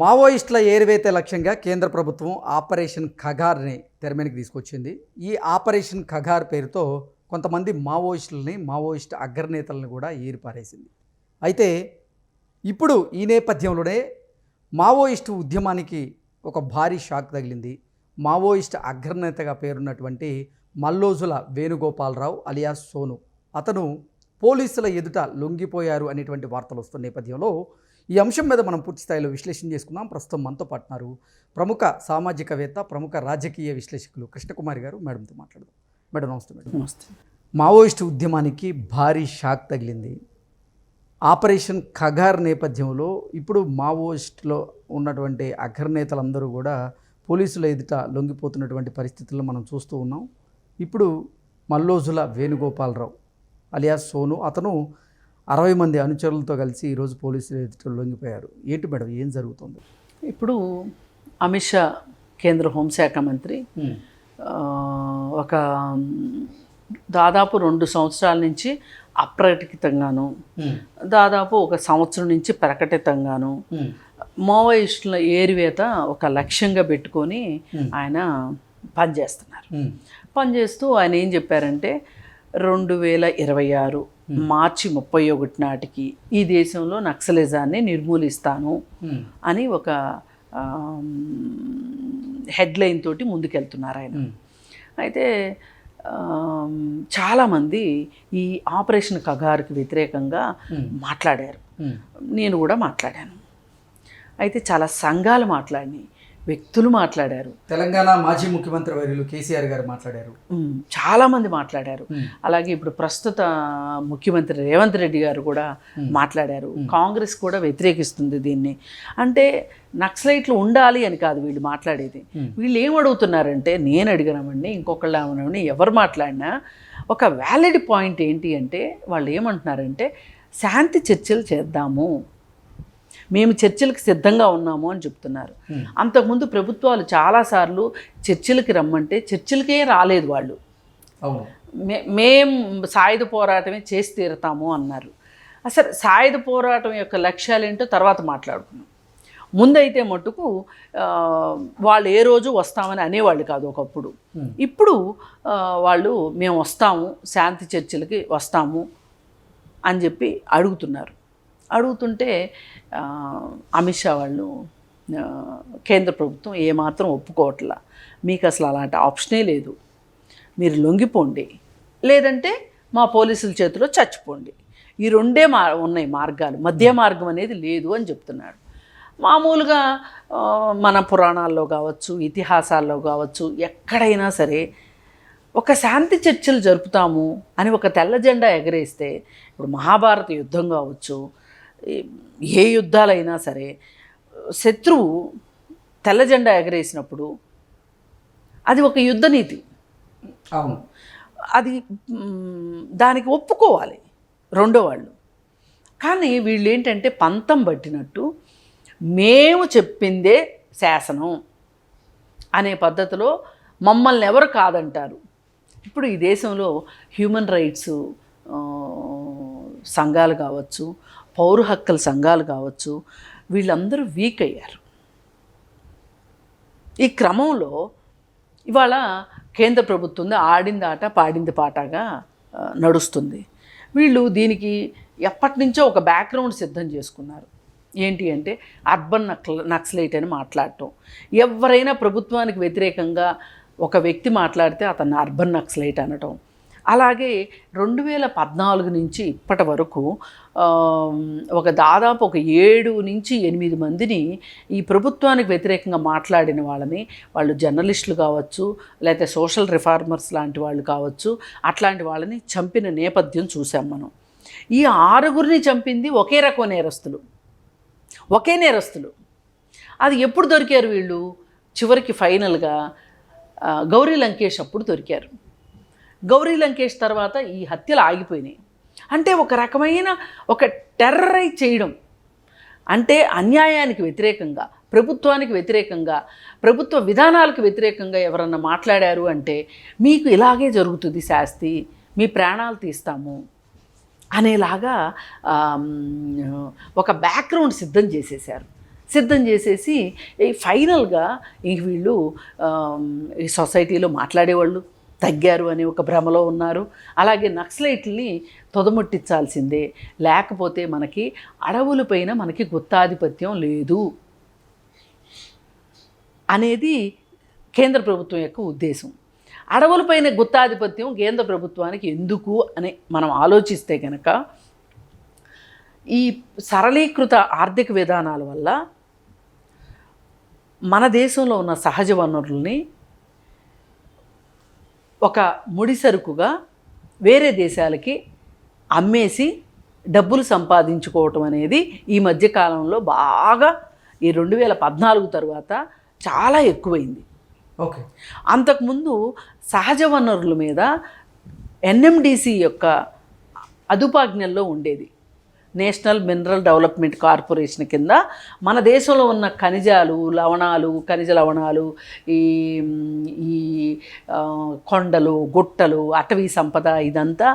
మావోయిస్టుల ఏరివేత లక్ష్యంగా కేంద్ర ప్రభుత్వం ఆపరేషన్ ఖగార్ని తెరమేనికి తీసుకొచ్చింది ఈ ఆపరేషన్ ఖగార్ పేరుతో కొంతమంది మావోయిస్టులని మావోయిస్ట్ అగ్రనేతలను కూడా ఏరిపారేసింది అయితే ఇప్పుడు ఈ నేపథ్యంలోనే మావోయిస్టు ఉద్యమానికి ఒక భారీ షాక్ తగిలింది మావోయిస్ట్ అగ్రనేతగా పేరున్నటువంటి మల్లోజుల వేణుగోపాలరావు అలియాస్ సోను అతను పోలీసుల ఎదుట లొంగిపోయారు అనేటువంటి వార్తలు వస్తున్న నేపథ్యంలో ఈ అంశం మీద మనం పూర్తి స్థాయిలో విశ్లేషణ చేసుకుందాం ప్రస్తుతం మనతో పాటున్నారు ప్రముఖ సామాజికవేత్త ప్రముఖ రాజకీయ విశ్లేషకులు కృష్ణకుమారి గారు మేడంతో మాట్లాడదాం మేడం నమస్తే మేడం నమస్తే మావోయిస్టు ఉద్యమానికి భారీ షాక్ తగిలింది ఆపరేషన్ ఖగార్ నేపథ్యంలో ఇప్పుడు మావోయిస్టులో ఉన్నటువంటి అగ్రనేతలందరూ కూడా పోలీసుల ఎదుట లొంగిపోతున్నటువంటి పరిస్థితులను మనం చూస్తూ ఉన్నాం ఇప్పుడు మల్లోజుల వేణుగోపాలరావు అలియా సోను అతను అరవై మంది అనుచరులతో కలిసి ఈరోజు పోలీసులు ఎదుట లొంగిపోయారు ఏంటి మేడం ఏం జరుగుతుంది ఇప్పుడు అమిత్ షా కేంద్ర హోంశాఖ మంత్రి ఒక దాదాపు రెండు సంవత్సరాల నుంచి అప్రకటితంగాను దాదాపు ఒక సంవత్సరం నుంచి ప్రకటితంగాను మావోయిస్టుల ఏరివేత ఒక లక్ష్యంగా పెట్టుకొని ఆయన పనిచేస్తున్నారు పనిచేస్తూ ఆయన ఏం చెప్పారంటే రెండు వేల ఇరవై ఆరు మార్చి ముప్పై ఒకటి నాటికి ఈ దేశంలో నక్సలిజాన్ని నిర్మూలిస్తాను అని ఒక లైన్ తోటి ముందుకెళ్తున్నారు ఆయన అయితే చాలామంది ఈ ఆపరేషన్ కగారుకి వ్యతిరేకంగా మాట్లాడారు నేను కూడా మాట్లాడాను అయితే చాలా సంఘాలు మాట్లాడినాయి వ్యక్తులు మాట్లాడారు తెలంగాణ మాజీ ముఖ్యమంత్రి వర్యులు కేసీఆర్ గారు మాట్లాడారు చాలామంది మాట్లాడారు అలాగే ఇప్పుడు ప్రస్తుత ముఖ్యమంత్రి రేవంత్ రెడ్డి గారు కూడా మాట్లాడారు కాంగ్రెస్ కూడా వ్యతిరేకిస్తుంది దీన్ని అంటే నక్సలైట్లు ఉండాలి అని కాదు వీళ్ళు మాట్లాడేది వీళ్ళు ఏం అడుగుతున్నారంటే నేను అడిగినామండి ఇంకొకళ్ళు ఏమన్నామని ఎవరు మాట్లాడినా ఒక వ్యాలిడ్ పాయింట్ ఏంటి అంటే వాళ్ళు ఏమంటున్నారంటే శాంతి చర్చలు చేద్దాము మేము చర్చలకు సిద్ధంగా ఉన్నాము అని చెప్తున్నారు అంతకుముందు ప్రభుత్వాలు చాలాసార్లు చర్చలకి రమ్మంటే చర్చలకే రాలేదు వాళ్ళు మే సాయుధ పోరాటమే చేసి తీరుతాము అన్నారు అసలు సాయుధ పోరాటం యొక్క లక్ష్యాలు ఏంటో తర్వాత మాట్లాడుకున్నాం ముందైతే మటుకు వాళ్ళు ఏ రోజు వస్తామని అనేవాళ్ళు కాదు ఒకప్పుడు ఇప్పుడు వాళ్ళు మేము వస్తాము శాంతి చర్చలకి వస్తాము అని చెప్పి అడుగుతున్నారు అడుగుతుంటే అమిత్ షా వాళ్ళు కేంద్ర ప్రభుత్వం ఏమాత్రం ఒప్పుకోవట్లా మీకు అసలు అలాంటి ఆప్షనే లేదు మీరు లొంగిపోండి లేదంటే మా పోలీసుల చేతిలో చచ్చిపోండి ఈ రెండే మా ఉన్నాయి మార్గాలు మధ్య మార్గం అనేది లేదు అని చెప్తున్నాడు మామూలుగా మన పురాణాల్లో కావచ్చు ఇతిహాసాల్లో కావచ్చు ఎక్కడైనా సరే ఒక శాంతి చర్చలు జరుపుతాము అని ఒక తెల్ల జెండా ఎగరేస్తే ఇప్పుడు మహాభారత యుద్ధం కావచ్చు ఏ యుద్ధాలైనా సరే శత్రువు తెల్ల జెండా ఎగరేసినప్పుడు అది ఒక యుద్ధ నీతి అవును అది దానికి ఒప్పుకోవాలి రెండో వాళ్ళు కానీ వీళ్ళు ఏంటంటే పంతం పట్టినట్టు మేము చెప్పిందే శాసనం అనే పద్ధతిలో మమ్మల్ని ఎవరు కాదంటారు ఇప్పుడు ఈ దేశంలో హ్యూమన్ రైట్స్ సంఘాలు కావచ్చు పౌర హక్కుల సంఘాలు కావచ్చు వీళ్ళందరూ వీక్ అయ్యారు ఈ క్రమంలో ఇవాళ కేంద్ర ప్రభుత్వం ఆడింది ఆట పాడింది పాటగా నడుస్తుంది వీళ్ళు దీనికి ఎప్పటి నుంచో ఒక బ్యాక్గ్రౌండ్ సిద్ధం చేసుకున్నారు ఏంటి అంటే అర్బన్ నక్సలైట్ అని మాట్లాడటం ఎవరైనా ప్రభుత్వానికి వ్యతిరేకంగా ఒక వ్యక్తి మాట్లాడితే అతన్ని అర్బన్ నక్సలైట్ అనటం అలాగే రెండు వేల పద్నాలుగు నుంచి ఇప్పటి వరకు ఒక దాదాపు ఒక ఏడు నుంచి ఎనిమిది మందిని ఈ ప్రభుత్వానికి వ్యతిరేకంగా మాట్లాడిన వాళ్ళని వాళ్ళు జర్నలిస్టులు కావచ్చు లేకపోతే సోషల్ రిఫార్మర్స్ లాంటి వాళ్ళు కావచ్చు అట్లాంటి వాళ్ళని చంపిన నేపథ్యం చూసాం మనం ఈ ఆరుగురిని చంపింది ఒకే రకం నేరస్తులు ఒకే నేరస్తులు అది ఎప్పుడు దొరికారు వీళ్ళు చివరికి ఫైనల్గా గౌరీ లంకేష్ అప్పుడు దొరికారు గౌరీ లంకేష్ తర్వాత ఈ హత్యలు ఆగిపోయినాయి అంటే ఒక రకమైన ఒక టెర్రరైజ్ చేయడం అంటే అన్యాయానికి వ్యతిరేకంగా ప్రభుత్వానికి వ్యతిరేకంగా ప్రభుత్వ విధానాలకు వ్యతిరేకంగా ఎవరన్నా మాట్లాడారు అంటే మీకు ఇలాగే జరుగుతుంది శాస్తి మీ ప్రాణాలు తీస్తాము అనేలాగా ఒక బ్యాక్గ్రౌండ్ సిద్ధం చేసేసారు సిద్ధం చేసేసి ఫైనల్గా ఇంక వీళ్ళు ఈ సొసైటీలో మాట్లాడేవాళ్ళు తగ్గారు అని ఒక భ్రమలో ఉన్నారు అలాగే నక్సలైట్లని తొదముట్టించాల్సిందే లేకపోతే మనకి అడవులపైన మనకి గుత్తాధిపత్యం లేదు అనేది కేంద్ర ప్రభుత్వం యొక్క ఉద్దేశం అడవులపైన గుత్తాధిపత్యం కేంద్ర ప్రభుత్వానికి ఎందుకు అని మనం ఆలోచిస్తే కనుక ఈ సరళీకృత ఆర్థిక విధానాల వల్ల మన దేశంలో ఉన్న సహజ వనరుల్ని ఒక ముడిసరుకుగా వేరే దేశాలకి అమ్మేసి డబ్బులు సంపాదించుకోవటం అనేది ఈ మధ్యకాలంలో బాగా ఈ రెండు వేల పద్నాలుగు తర్వాత చాలా ఎక్కువైంది ఓకే అంతకుముందు సహజ వనరుల మీద ఎన్ఎండిసి యొక్క అదుపాజ్ఞల్లో ఉండేది నేషనల్ మినరల్ డెవలప్మెంట్ కార్పొరేషన్ కింద మన దేశంలో ఉన్న ఖనిజాలు లవణాలు ఖనిజ లవణాలు ఈ ఈ కొండలు గుట్టలు అటవీ సంపద ఇదంతా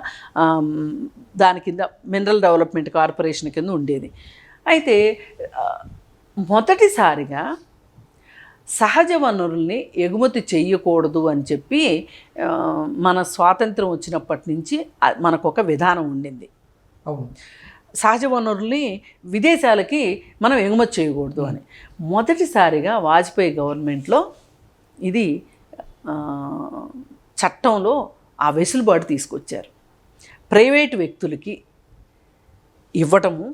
దాని కింద మినరల్ డెవలప్మెంట్ కార్పొరేషన్ కింద ఉండేది అయితే మొదటిసారిగా సహజ వనరుల్ని ఎగుమతి చేయకూడదు అని చెప్పి మన స్వాతంత్రం వచ్చినప్పటి నుంచి మనకు ఒక విధానం ఉండింది అవును సహజ వనరుల్ని విదేశాలకి మనం ఎగుమతి చేయకూడదు అని మొదటిసారిగా వాజ్పేయి గవర్నమెంట్లో ఇది చట్టంలో ఆ వెసులుబాటు తీసుకొచ్చారు ప్రైవేటు వ్యక్తులకి ఇవ్వటము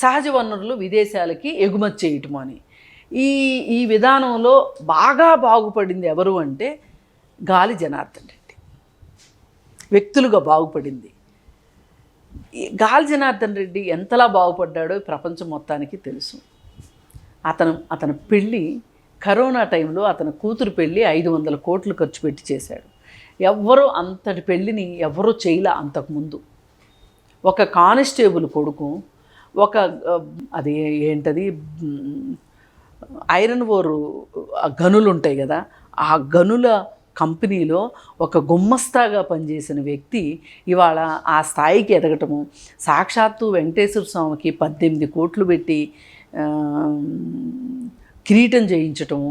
సహజ వనరులు విదేశాలకి ఎగుమతి చేయటం అని ఈ ఈ విధానంలో బాగా బాగుపడింది ఎవరు అంటే గాలి జనార్దన్ రెడ్డి వ్యక్తులుగా బాగుపడింది గాల్ జనార్దన్ రెడ్డి ఎంతలా బాగుపడ్డాడో ప్రపంచం మొత్తానికి తెలుసు అతను అతని పెళ్ళి కరోనా టైంలో అతని కూతురు పెళ్ళి ఐదు వందల కోట్లు ఖర్చు పెట్టి చేశాడు ఎవ్వరూ అంతటి పెళ్ళిని ఎవరూ చేయలే అంతకుముందు ఒక కానిస్టేబుల్ కొడుకు ఒక అది ఏంటది ఐరన్ ఓరు గనులు ఉంటాయి కదా ఆ గనుల కంపెనీలో ఒక గుమ్మస్తాగా పనిచేసిన వ్యక్తి ఇవాళ ఆ స్థాయికి ఎదగటము సాక్షాత్తు వెంకటేశ్వర స్వామికి పద్దెనిమిది కోట్లు పెట్టి కిరీటం చేయించటము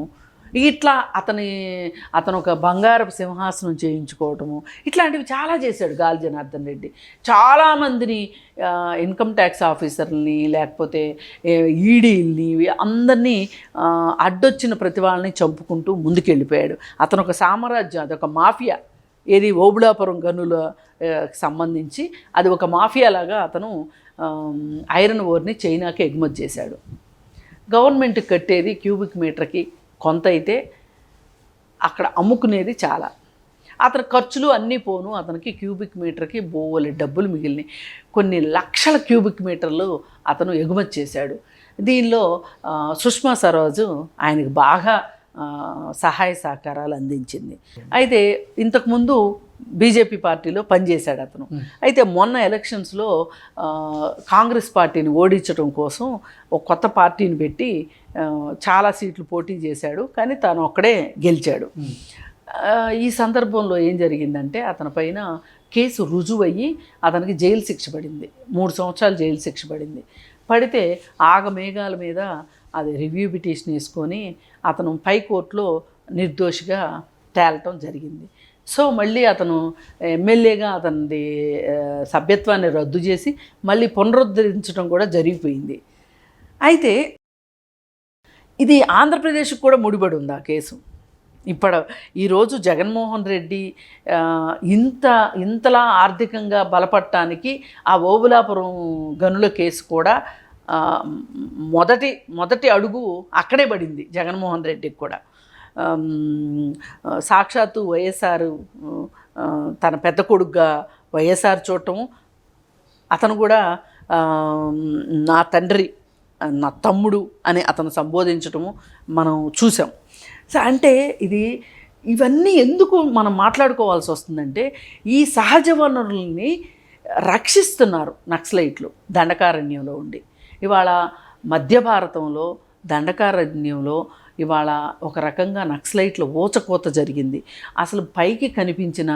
ఇట్లా అతని అతను ఒక బంగారపు సింహాసనం చేయించుకోవటము ఇట్లాంటివి చాలా చేశాడు గాలి జనార్దన్ రెడ్డి చాలామందిని ఇన్కమ్ ట్యాక్స్ ఆఫీసర్ని లేకపోతే ఈడీల్ని అందరినీ అడ్డొచ్చిన ప్రతి వాళ్ళని చంపుకుంటూ ముందుకెళ్ళిపోయాడు అతను ఒక సామ్రాజ్యం అదొక మాఫియా ఏది ఓబుళాపురం గనుల సంబంధించి అది ఒక మాఫియాలాగా అతను ఐరన్ ఓర్ని చైనాకి ఎగుమతి చేశాడు గవర్నమెంట్ కట్టేది క్యూబిక్ మీటర్కి కొంత అయితే అక్కడ అమ్ముకునేది చాలా అతని ఖర్చులు అన్నీ పోను అతనికి క్యూబిక్ మీటర్కి బోవలి డబ్బులు మిగిలినాయి కొన్ని లక్షల క్యూబిక్ మీటర్లు అతను ఎగుమతి చేశాడు దీనిలో సుష్మా సరోజు ఆయనకు బాగా సహాయ సహకారాలు అందించింది అయితే ఇంతకుముందు బీజేపీ పార్టీలో పనిచేశాడు అతను అయితే మొన్న ఎలక్షన్స్లో కాంగ్రెస్ పార్టీని ఓడించడం కోసం ఒక కొత్త పార్టీని పెట్టి చాలా సీట్లు పోటీ చేశాడు కానీ తను ఒక్కడే గెలిచాడు ఈ సందర్భంలో ఏం జరిగిందంటే అతని పైన కేసు రుజువయ్యి అతనికి జైలు శిక్ష పడింది మూడు సంవత్సరాలు జైలు శిక్ష పడింది పడితే ఆగమేఘాల మీద అది రివ్యూ పిటిషన్ వేసుకొని అతను పై కోర్టులో నిర్దోషిగా తేలటం జరిగింది సో మళ్ళీ అతను ఎమ్మెల్యేగా అతనిది సభ్యత్వాన్ని రద్దు చేసి మళ్ళీ పునరుద్ధరించడం కూడా జరిగిపోయింది అయితే ఇది ఆంధ్రప్రదేశ్కి కూడా ముడిపడి ఉంది ఆ కేసు ఇప్పటి ఈరోజు జగన్మోహన్ రెడ్డి ఇంత ఇంతలా ఆర్థికంగా బలపడటానికి ఆ ఓబులాపురం గనుల కేసు కూడా మొదటి మొదటి అడుగు అక్కడే పడింది జగన్మోహన్ రెడ్డికి కూడా సాక్షాత్తు వైఎస్ఆర్ తన పెద్ద కొడుగ్గా వైఎస్ఆర్ చూడటం అతను కూడా నా తండ్రి నా తమ్ముడు అని అతను సంబోధించటము మనం చూసాం అంటే ఇది ఇవన్నీ ఎందుకు మనం మాట్లాడుకోవాల్సి వస్తుందంటే ఈ సహజ వనరుల్ని రక్షిస్తున్నారు నక్సలైట్లు దండకారణ్యంలో ఉండి ఇవాళ మధ్య భారతంలో దండకారణ్యంలో ఇవాళ ఒక రకంగా నక్సలైట్ల ఊచకోత జరిగింది అసలు పైకి కనిపించిన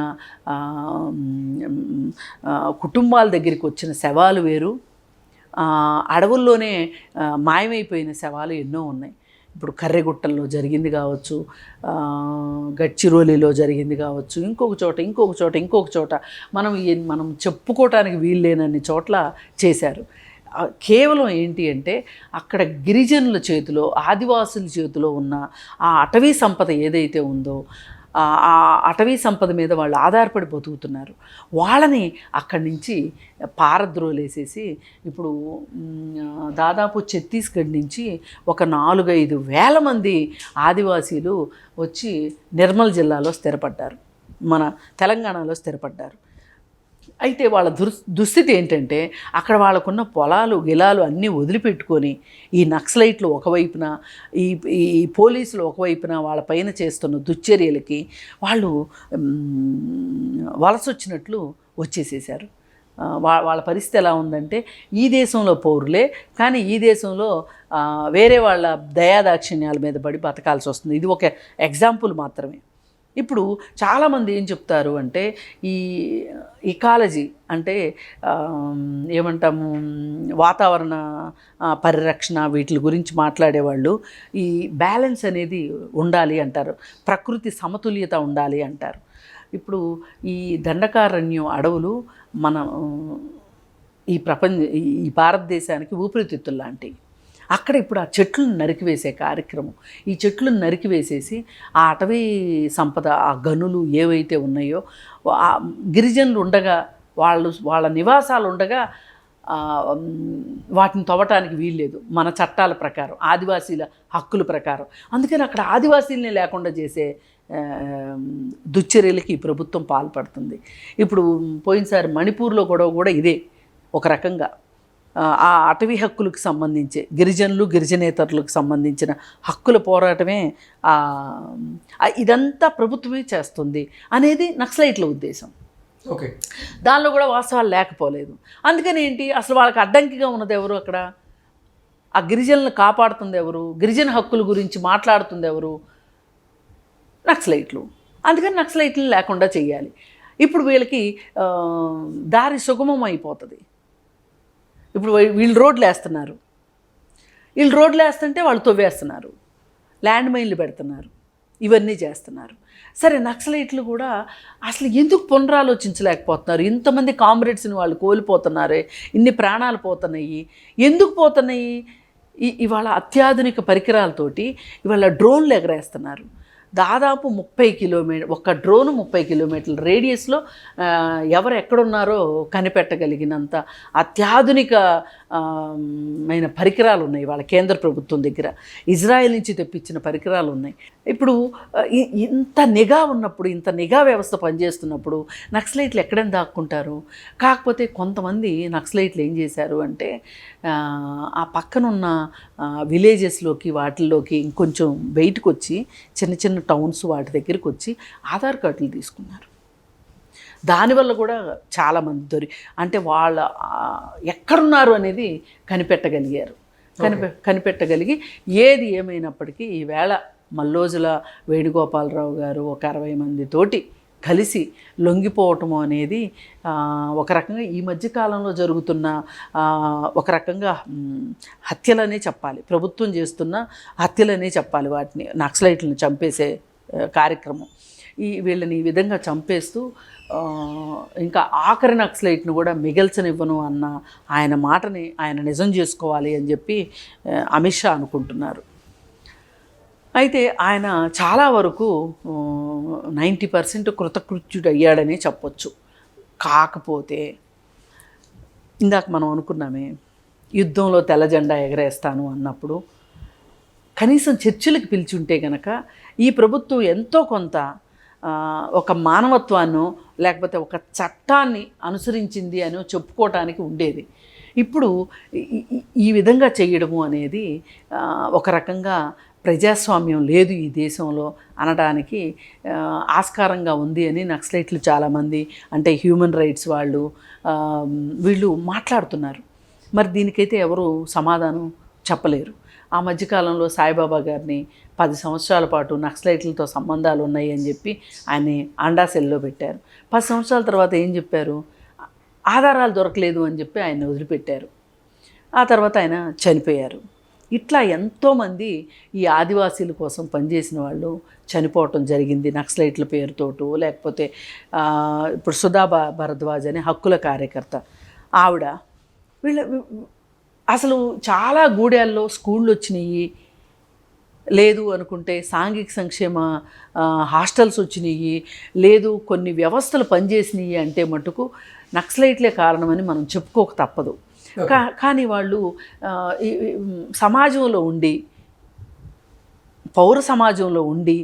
కుటుంబాల దగ్గరికి వచ్చిన శవాలు వేరు అడవుల్లోనే మాయమైపోయిన శవాలు ఎన్నో ఉన్నాయి ఇప్పుడు కర్రెగుట్టల్లో జరిగింది కావచ్చు గచ్చిరోలిలో జరిగింది కావచ్చు ఇంకొక చోట ఇంకొక చోట ఇంకొక చోట మనం మనం చెప్పుకోవటానికి వీలు చోట్ల చేశారు కేవలం ఏంటి అంటే అక్కడ గిరిజనుల చేతిలో ఆదివాసుల చేతిలో ఉన్న ఆ అటవీ సంపద ఏదైతే ఉందో ఆ అటవీ సంపద మీద వాళ్ళు ఆధారపడి బతుకుతున్నారు వాళ్ళని అక్కడి నుంచి పారద్రోలేసేసి ఇప్పుడు దాదాపు ఛత్తీస్గఢ్ నుంచి ఒక నాలుగైదు వేల మంది ఆదివాసీలు వచ్చి నిర్మల్ జిల్లాలో స్థిరపడ్డారు మన తెలంగాణలో స్థిరపడ్డారు అయితే వాళ్ళ దుర్ దుస్థితి ఏంటంటే అక్కడ వాళ్ళకున్న పొలాలు గిలాలు అన్నీ వదిలిపెట్టుకొని ఈ నక్సలైట్లు ఒకవైపున ఈ ఈ పోలీసులు ఒకవైపున వాళ్ళ పైన చేస్తున్న దుశ్చర్యలకి వాళ్ళు వలసొచ్చినట్లు వచ్చేసేసారు వా వాళ్ళ పరిస్థితి ఎలా ఉందంటే ఈ దేశంలో పౌరులే కానీ ఈ దేశంలో వేరే వాళ్ళ దయాదాక్షిణ్యాల మీద పడి బతకాల్సి వస్తుంది ఇది ఒక ఎగ్జాంపుల్ మాత్రమే ఇప్పుడు చాలామంది ఏం చెప్తారు అంటే ఈ ఇకాలజీ అంటే ఏమంటాము వాతావరణ పరిరక్షణ వీటి గురించి మాట్లాడేవాళ్ళు ఈ బ్యాలెన్స్ అనేది ఉండాలి అంటారు ప్రకృతి సమతుల్యత ఉండాలి అంటారు ఇప్పుడు ఈ దండకారణ్యం అడవులు మన ఈ ప్రపంచ ఈ భారతదేశానికి ఊపిరితిత్తులు లాంటివి అక్కడ ఇప్పుడు ఆ చెట్లను నరికివేసే కార్యక్రమం ఈ చెట్లను నరికివేసేసి ఆ అటవీ సంపద ఆ గనులు ఏవైతే ఉన్నాయో గిరిజనులు ఉండగా వాళ్ళు వాళ్ళ నివాసాలు ఉండగా వాటిని తవ్వటానికి వీల్లేదు మన చట్టాల ప్రకారం ఆదివాసీల హక్కుల ప్రకారం అందుకని అక్కడ ఆదివాసీలనే లేకుండా చేసే దుశ్చర్యలకి ఈ ప్రభుత్వం పాల్పడుతుంది ఇప్పుడు పోయినసారి మణిపూర్లో గొడవ కూడా ఇదే ఒక రకంగా ఆ అటవీ హక్కులకు సంబంధించి గిరిజనులు గిరిజనేతరులకు సంబంధించిన హక్కుల పోరాటమే ఇదంతా ప్రభుత్వమే చేస్తుంది అనేది నక్సలైట్ల ఉద్దేశం ఓకే దానిలో కూడా వాస్తవాలు లేకపోలేదు అందుకని ఏంటి అసలు వాళ్ళకి అడ్డంకిగా ఉన్నది ఎవరు అక్కడ ఆ గిరిజనులను కాపాడుతుంది ఎవరు గిరిజన హక్కుల గురించి మాట్లాడుతుంది ఎవరు నక్సలైట్లు అందుకని నక్సలైట్లు లేకుండా చేయాలి ఇప్పుడు వీళ్ళకి దారి సుగమం అయిపోతుంది ఇప్పుడు వీళ్ళు రోడ్లు వేస్తున్నారు వీళ్ళు రోడ్లు వేస్తుంటే వాళ్ళు తవ్వేస్తున్నారు ల్యాండ్ మైన్లు పెడుతున్నారు ఇవన్నీ చేస్తున్నారు సరే నక్సలైట్లు కూడా అసలు ఎందుకు పునరాలోచించలేకపోతున్నారు ఇంతమంది కామ్రేడ్స్ని వాళ్ళు కోల్పోతున్నారే ఇన్ని ప్రాణాలు పోతున్నాయి ఎందుకు పోతున్నాయి ఇవాళ అత్యాధునిక పరికరాలతోటి ఇవాళ డ్రోన్లు ఎగరేస్తున్నారు దాదాపు ముప్పై కిలోమీటర్ ఒక డ్రోన్ ముప్పై కిలోమీటర్ల రేడియస్లో ఎవరు ఎక్కడున్నారో కనిపెట్టగలిగినంత అత్యాధునిక మైన పరికరాలు ఉన్నాయి వాళ్ళ కేంద్ర ప్రభుత్వం దగ్గర ఇజ్రాయెల్ నుంచి తెప్పించిన పరికరాలు ఉన్నాయి ఇప్పుడు ఇంత నిఘా ఉన్నప్పుడు ఇంత నిఘా వ్యవస్థ పనిచేస్తున్నప్పుడు నక్సలైట్లు ఎక్కడైనా దాక్కుంటారు కాకపోతే కొంతమంది నక్సలైట్లు ఏం చేశారు అంటే ఆ పక్కనున్న విలేజెస్లోకి వాటిల్లోకి ఇంకొంచెం బయటకు వచ్చి చిన్న చిన్న టౌన్స్ వాటి దగ్గరికి వచ్చి ఆధార్ కార్డులు తీసుకున్నారు దానివల్ల కూడా చాలామంది దొరి అంటే వాళ్ళ ఎక్కడున్నారు అనేది కనిపెట్టగలిగారు కనిపె కనిపెట్టగలిగి ఏది ఏమైనప్పటికీ ఈవేళ మల్లోజుల వేణుగోపాలరావు గారు ఒక అరవై మందితోటి కలిసి లొంగిపోవటము అనేది ఒక రకంగా ఈ మధ్యకాలంలో జరుగుతున్న ఒక రకంగా హత్యలనే చెప్పాలి ప్రభుత్వం చేస్తున్న హత్యలనే చెప్పాలి వాటిని నక్సలైట్లను చంపేసే కార్యక్రమం ఈ వీళ్ళని ఈ విధంగా చంపేస్తూ ఇంకా ఆఖరి నక్సలైట్ను కూడా మిగల్చనివ్వను అన్న ఆయన మాటని ఆయన నిజం చేసుకోవాలి అని చెప్పి అమిత్ షా అనుకుంటున్నారు అయితే ఆయన చాలా వరకు నైంటీ పర్సెంట్ కృతకృత్యుడు అయ్యాడనే చెప్పొచ్చు కాకపోతే ఇందాక మనం అనుకున్నామే యుద్ధంలో తెల్ల జెండా ఎగరేస్తాను అన్నప్పుడు కనీసం చర్చలకు పిలిచుంటే గనక ఈ ప్రభుత్వం ఎంతో కొంత ఒక మానవత్వాన్ని లేకపోతే ఒక చట్టాన్ని అనుసరించింది అని చెప్పుకోవటానికి ఉండేది ఇప్పుడు ఈ విధంగా చేయడము అనేది ఒక రకంగా ప్రజాస్వామ్యం లేదు ఈ దేశంలో అనడానికి ఆస్కారంగా ఉంది అని నక్సలైట్లు చాలామంది అంటే హ్యూమన్ రైట్స్ వాళ్ళు వీళ్ళు మాట్లాడుతున్నారు మరి దీనికైతే ఎవరు సమాధానం చెప్పలేరు ఆ మధ్యకాలంలో సాయిబాబా గారిని పది సంవత్సరాల పాటు నక్సలైట్లతో సంబంధాలు ఉన్నాయి అని చెప్పి ఆయన్ని అండా సెల్లో పెట్టారు పది సంవత్సరాల తర్వాత ఏం చెప్పారు ఆధారాలు దొరకలేదు అని చెప్పి ఆయన వదిలిపెట్టారు ఆ తర్వాత ఆయన చనిపోయారు ఇట్లా ఎంతోమంది ఈ ఆదివాసీల కోసం పనిచేసిన వాళ్ళు చనిపోవటం జరిగింది నక్సలైట్ల పేరుతోటి లేకపోతే ఇప్పుడు సుధా భరద్వాజ్ అనే హక్కుల కార్యకర్త ఆవిడ వీళ్ళ అసలు చాలా గూడెల్లో స్కూళ్ళు వచ్చినాయి లేదు అనుకుంటే సాంఘిక సంక్షేమ హాస్టల్స్ వచ్చినాయి లేదు కొన్ని వ్యవస్థలు పనిచేసినాయి అంటే మటుకు నక్సలైట్లే కారణమని మనం చెప్పుకోక తప్పదు కానీ వాళ్ళు సమాజంలో ఉండి పౌర సమాజంలో ఉండి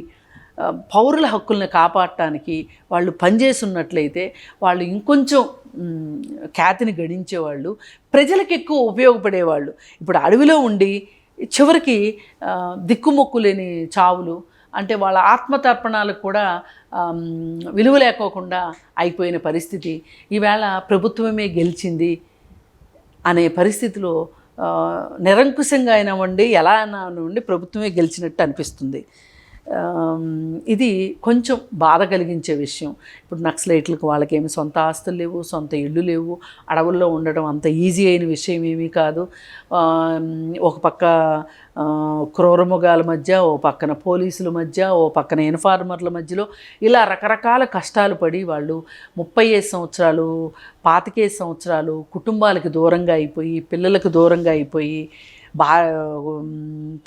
పౌరుల హక్కుల్ని కాపాడటానికి వాళ్ళు పనిచేస్తున్నట్లయితే వాళ్ళు ఇంకొంచెం ఖ్యాతిని గడించేవాళ్ళు ప్రజలకు ఎక్కువ ఉపయోగపడేవాళ్ళు ఇప్పుడు అడవిలో ఉండి చివరికి దిక్కుమొక్కు లేని చావులు అంటే వాళ్ళ ఆత్మతర్పణాలకు కూడా విలువ లేకోకుండా అయిపోయిన పరిస్థితి ఈవేళ ప్రభుత్వమే గెలిచింది అనే పరిస్థితిలో నిరంకుశంగా అయినా ఉండి ఎలా అయినా ఉండి ప్రభుత్వమే గెలిచినట్టు అనిపిస్తుంది ఇది కొంచెం బాధ కలిగించే విషయం ఇప్పుడు నక్సలైట్లకు వాళ్ళకేమి సొంత ఆస్తులు లేవు సొంత ఇళ్ళు లేవు అడవుల్లో ఉండడం అంత ఈజీ అయిన విషయం ఏమీ కాదు ఒక పక్క క్రూరముగాల మధ్య ఓ పక్కన పోలీసుల మధ్య ఓ పక్కన ఇన్ఫార్మర్ల మధ్యలో ఇలా రకరకాల కష్టాలు పడి వాళ్ళు ముప్పై ఐదు సంవత్సరాలు పాతికేసి సంవత్సరాలు కుటుంబాలకు దూరంగా అయిపోయి పిల్లలకు దూరంగా అయిపోయి బా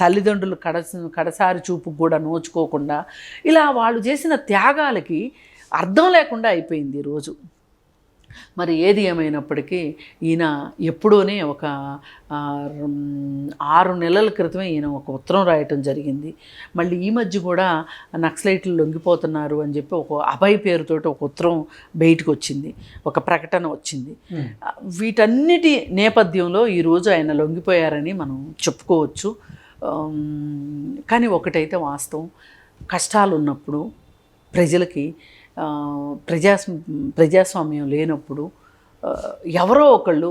తల్లిదండ్రులు కడస కడసారి చూపు కూడా నోచుకోకుండా ఇలా వాళ్ళు చేసిన త్యాగాలకి అర్థం లేకుండా అయిపోయింది ఈరోజు మరి ఏది ఏమైనప్పటికీ ఈయన ఎప్పుడోనే ఒక ఆరు నెలల క్రితమే ఈయన ఒక ఉత్తరం రాయటం జరిగింది మళ్ళీ ఈ మధ్య కూడా నక్సలైట్లు లొంగిపోతున్నారు అని చెప్పి ఒక అభయ పేరుతోటి ఒక ఉత్తరం బయటకు వచ్చింది ఒక ప్రకటన వచ్చింది వీటన్నిటి నేపథ్యంలో ఈరోజు ఆయన లొంగిపోయారని మనం చెప్పుకోవచ్చు కానీ ఒకటైతే వాస్తవం కష్టాలు ఉన్నప్పుడు ప్రజలకి ప్రజాస్ ప్రజాస్వామ్యం లేనప్పుడు ఎవరో ఒకళ్ళు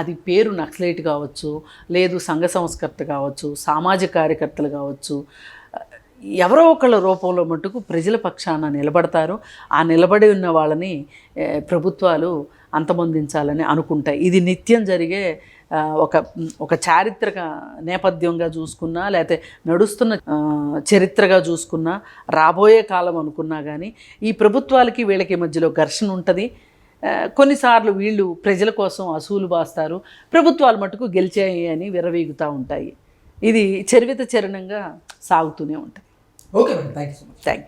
అది పేరు నక్సలైట్ కావచ్చు లేదు సంఘ సంస్కర్త కావచ్చు సామాజిక కార్యకర్తలు కావచ్చు ఎవరో ఒకళ్ళ రూపంలో మటుకు ప్రజల పక్షాన నిలబడతారు ఆ నిలబడి ఉన్న వాళ్ళని ప్రభుత్వాలు అంతమొందించాలని అనుకుంటాయి ఇది నిత్యం జరిగే ఒక ఒక చారిత్రక నేపథ్యంగా చూసుకున్నా లేకపోతే నడుస్తున్న చరిత్రగా చూసుకున్నా రాబోయే కాలం అనుకున్నా కానీ ఈ ప్రభుత్వాలకి వీళ్ళకి మధ్యలో ఘర్షణ ఉంటుంది కొన్నిసార్లు వీళ్ళు ప్రజల కోసం అసూలు బాస్తారు ప్రభుత్వాలు మటుకు గెలిచాయి అని విరవీగుతూ ఉంటాయి ఇది చరివిత చరణంగా సాగుతూనే ఉంటుంది Okay, thank you so much. Thank you.